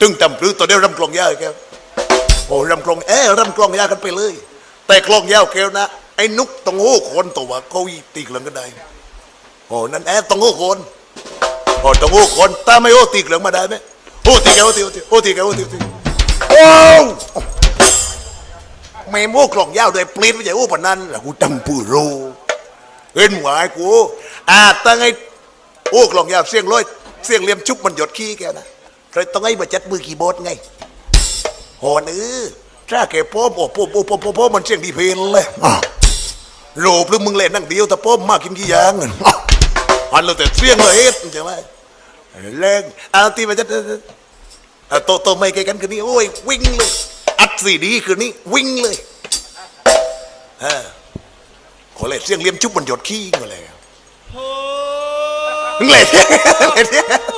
ตึงจำปรือตัวเดียวรำกลองยาวแกโอ้รำกลองเอ้รำกลองยาวกันไปเลย แต่กลองยาวแกนะไอ้นุกต้องโอ้คนตัวเขาตีเหลืองกันได้โอ้นั่นแอต้องโอ้คนโอ้ต้องโอ้คนถ้าไม่โอ้ตีเหลืองมาได้ไหมโอ้ตีแกวโอ้ตีโอ้ตีโอ้ตีแกวโอ้ตีโอ้ตีโอ้ไม่โม่กลองยาวเลยปลิ้นไม่ใช่โอ้ปนนั้นแล้วกูจำปือรู้เห็นหวายกูอ่าตั้งไอ้โอ้กลองยาวเสียงร้อยเสียงเลียมชุบมันหยดขี้แกนะ ใครต้องให้มาจัดมือกี่โบทไงโหนเออถ้าแกป้อมโอ้ป้อมโอ้ป้อมป้อมป้อมมันเสียงดีเพลนเลยอะโลบหรือมึงเล่นนั่งเดียวแต่ป้อมมากกินกี่อย่างอะอันเราแต่เสียงเลยเฮ็ดใช่ไหมแรงเอาตีมาจัดอะโตโตไม่ไกลกันคืนนี้โอ้ยวิ่งเลยอัดสีดีคืนนี้วิ่งเลยฮะขอเลยเสียงเลี้ยมชุบมันหยดขี้มาเลยมึงเลยอ่าหน้าโรงไตเอาปลอมๆเลยนะตีเลยไปยัดตีเลยตีเลยตีเลยสามป่ายวัง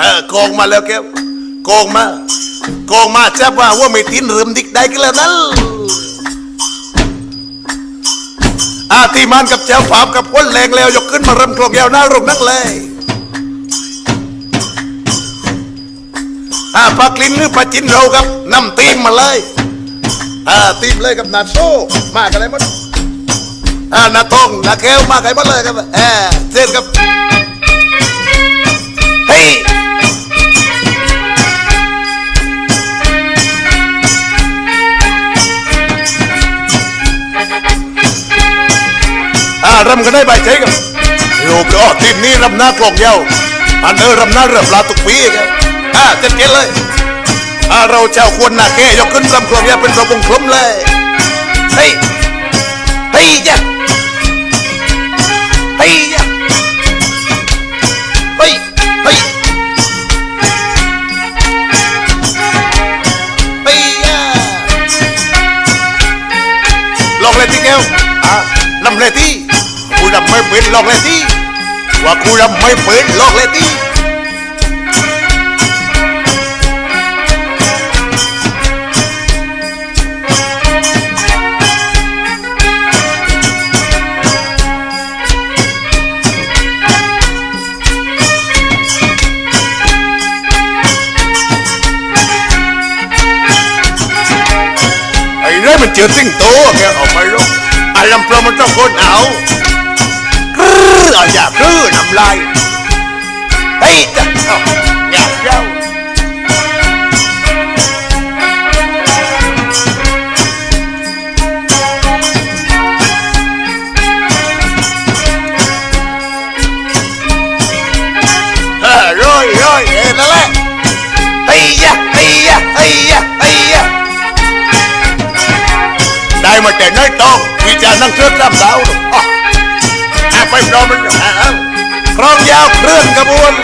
เออกองมาแล้วแกวกองมากองมาแจับว่าว่าไม่ตินเริ่มดิกได้กันแล้วนั้นอาทีมันกับเจ้าภาพกับคนแรงแล้วยกขึ้นมารำกลองยาวหน้าโรงนักเลยอาปากลิ้นหรือปลาจินเราครับนำทีมมาเลยอาทีมเลยกับนาโซมากันเลยหมดอ่านาทงนาแก้วมาใครมาเลยครับเออเชิญครับ รำกันได้ใบใจครับโยกอ๋อทีมนี้รำหน้ากลองเยาวอันเออรำหน้าเรือปลาตุกปีครับอ่าเจ็ดเกนเลยอ่าเราเจ้าควรนาแก้ยกขึ้นรำกลองเยาเป็นระวงคล้มเลยเฮ้ยเฮ้ยจ้ะเฮ้ยยะเฮ้ยเฮ้ยเฮ้ยยะลองเลยที่แก้วอะลำเลยที่ รำไม่เป็นลองเลยที่ว่ากูรำไม่เป็นลองเลยที่ไอ้เรื่องมันเจอสิ่งโตแกเอาไปลูกไอ้ลำปลอมมันต้องคนเอา กรื้อเอาอย่ากรื้อน้ำลายเฮ้ยจ้ะเอาอย่าเจ้าเออ ไม่รอตามดาวอะอะไปพร้อมมันครองยาวเคลื่อนกระบวน